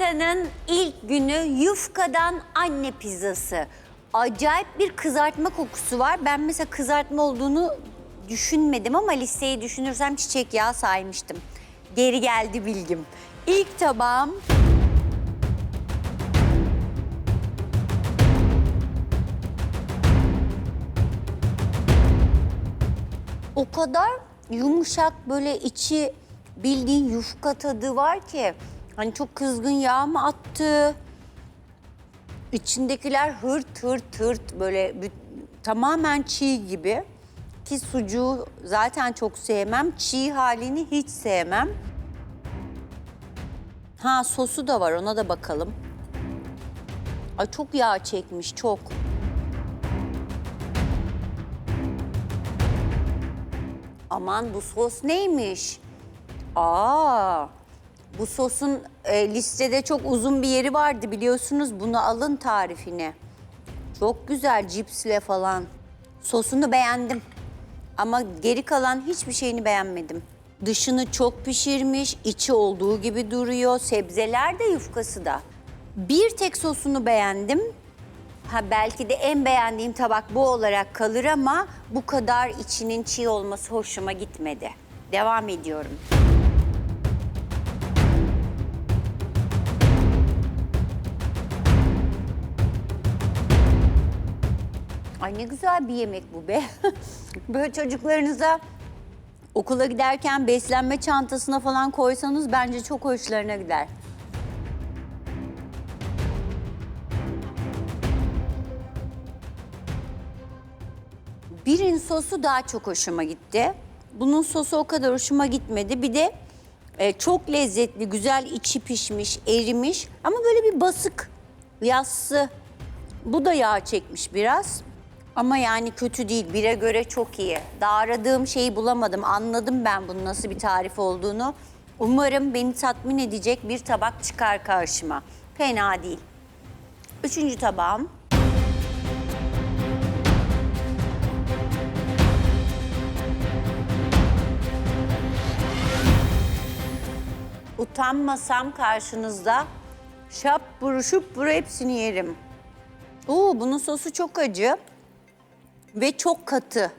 Haftanın ilk günü yufkadan anne pizzası. Acayip bir kızartma kokusu var. Ben mesela kızartma olduğunu düşünmedim ama listeyi düşünürsem çiçek yağı saymıştım. Geri geldi bilgim. İlk tabağım o kadar yumuşak böyle içi bildiğin yufka tadı var ki. Hani çok kızgın yağ mı attı? İçindekiler hırt hırt hırt böyle tamamen çiğ gibi. Ki sucuğu zaten çok sevmem. Çiğ halini hiç sevmem. Ha sosu da var ona da bakalım. Ay çok yağ çekmiş çok. Aman bu sos neymiş? Aa, bu sosun e, listede çok uzun bir yeri vardı biliyorsunuz. Bunu alın tarifini. Çok güzel cipsle falan. Sosunu beğendim. Ama geri kalan hiçbir şeyini beğenmedim. Dışını çok pişirmiş, içi olduğu gibi duruyor. Sebzeler de yufkası da. Bir tek sosunu beğendim. Ha belki de en beğendiğim tabak bu olarak kalır ama bu kadar içinin çiğ olması hoşuma gitmedi. Devam ediyorum. Ay ne güzel bir yemek bu be. Böyle çocuklarınıza okula giderken beslenme çantasına falan koysanız bence çok hoşlarına gider. Birin sosu daha çok hoşuma gitti. Bunun sosu o kadar hoşuma gitmedi. Bir de e, çok lezzetli, güzel içi pişmiş, erimiş ama böyle bir basık, yassı. Bu da yağ çekmiş biraz. Ama yani kötü değil, bire göre çok iyi. Daha aradığım şeyi bulamadım. Anladım ben bunun nasıl bir tarif olduğunu. Umarım beni tatmin edecek bir tabak çıkar karşıma. Fena değil. Üçüncü tabağım. Utanmasam karşınızda şap buruşup buru hepsini yerim. Oo, bunun sosu çok acı ve çok katı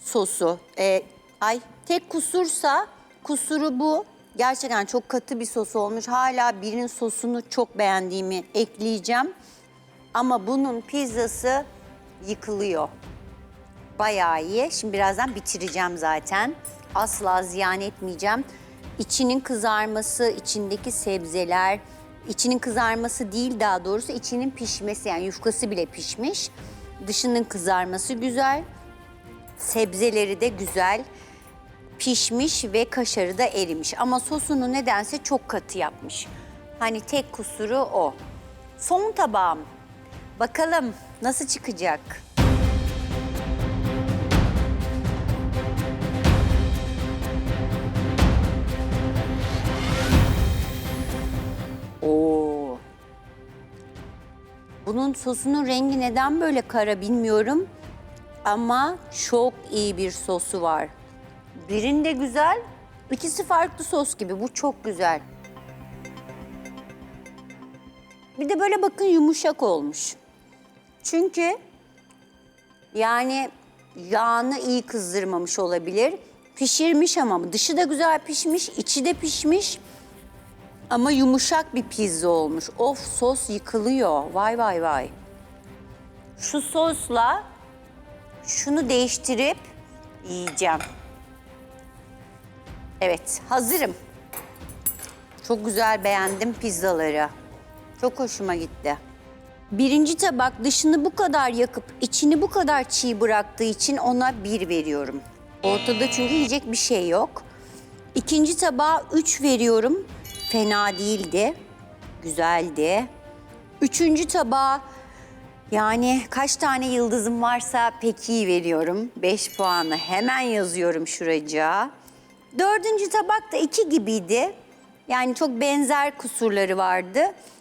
sosu. Ee, ay tek kusursa kusuru bu. Gerçekten çok katı bir sos olmuş. Hala birinin sosunu çok beğendiğimi ekleyeceğim. Ama bunun pizzası yıkılıyor. Bayağı iyi. Şimdi birazdan bitireceğim zaten. Asla ziyan etmeyeceğim. İçinin kızarması, içindeki sebzeler, içinin kızarması değil daha doğrusu içinin pişmesi yani yufkası bile pişmiş. Dışının kızarması güzel. Sebzeleri de güzel pişmiş ve kaşarı da erimiş. Ama sosunu nedense çok katı yapmış. Hani tek kusuru o. Son tabağım. Bakalım nasıl çıkacak? Bunun sosunun rengi neden böyle kara bilmiyorum. Ama çok iyi bir sosu var. Birinde güzel, ikisi farklı sos gibi. Bu çok güzel. Bir de böyle bakın yumuşak olmuş. Çünkü yani yağını iyi kızdırmamış olabilir. Pişirmiş ama dışı da güzel pişmiş, içi de pişmiş. Ama yumuşak bir pizza olmuş. Of sos yıkılıyor. Vay vay vay. Şu sosla şunu değiştirip yiyeceğim. Evet, hazırım. Çok güzel beğendim pizzaları. Çok hoşuma gitti. Birinci tabak dışını bu kadar yakıp içini bu kadar çiğ bıraktığı için ona bir veriyorum. Ortada çünkü yiyecek bir şey yok. İkinci tabağa üç veriyorum. Fena değildi. Güzeldi. Üçüncü tabağa yani kaç tane yıldızım varsa pek iyi veriyorum. Beş puanı hemen yazıyorum şuracığa. Dördüncü tabak da iki gibiydi. Yani çok benzer kusurları vardı.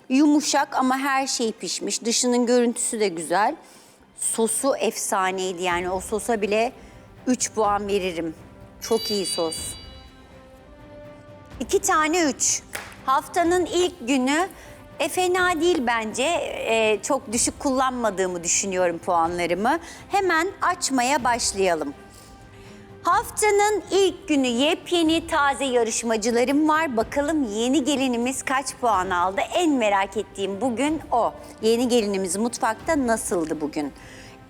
Yumuşak ama her şey pişmiş. Dışının görüntüsü de güzel. Sosu efsaneydi yani o sosa bile 3 puan veririm. Çok iyi sos. İki tane üç. Haftanın ilk günü e, fena değil bence. E, çok düşük kullanmadığımı düşünüyorum puanlarımı. Hemen açmaya başlayalım. Haftanın ilk günü yepyeni taze yarışmacılarım var. Bakalım yeni gelinimiz kaç puan aldı? En merak ettiğim bugün o. Yeni gelinimiz mutfakta nasıldı bugün?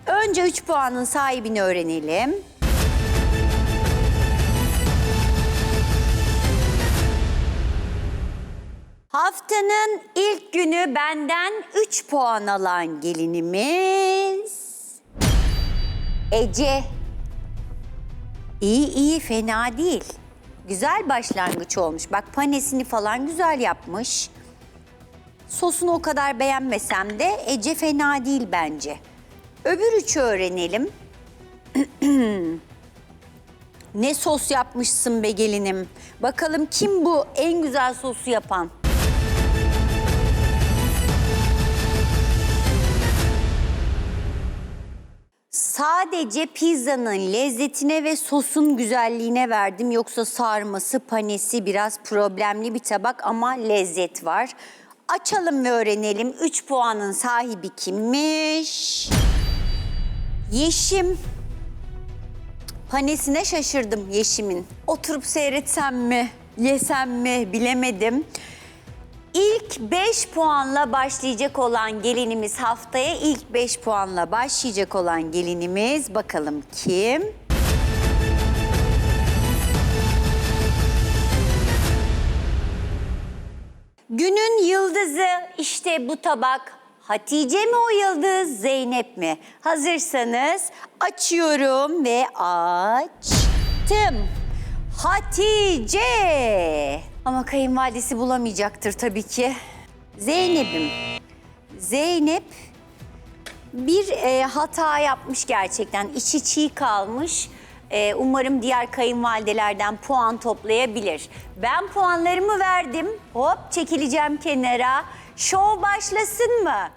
Önce 3 puanın sahibini öğrenelim. Haftanın ilk günü benden 3 puan alan gelinimiz Ece. İyi iyi fena değil. Güzel başlangıç olmuş. Bak panesini falan güzel yapmış. Sosunu o kadar beğenmesem de Ece fena değil bence. Öbür üçü öğrenelim. ne sos yapmışsın be gelinim. Bakalım kim bu en güzel sosu yapan? Sadece pizzanın lezzetine ve sosun güzelliğine verdim. Yoksa sarması, panesi biraz problemli bir tabak ama lezzet var. Açalım ve öğrenelim. 3 puanın sahibi kimmiş? Yeşim. Panesine şaşırdım Yeşim'in. Oturup seyretsem mi, yesem mi bilemedim. İlk 5 puanla başlayacak olan gelinimiz haftaya ilk 5 puanla başlayacak olan gelinimiz bakalım kim? Günün yıldızı işte bu tabak. Hatice mi o yıldız, Zeynep mi? Hazırsanız açıyorum ve açtım. Hatice. Ama kayınvalidesi bulamayacaktır tabii ki. Zeynep'im. Zeynep bir e, hata yapmış gerçekten. İçi çiğ kalmış. E, umarım diğer kayınvalidelerden puan toplayabilir. Ben puanlarımı verdim. Hop çekileceğim kenara. Şov başlasın mı?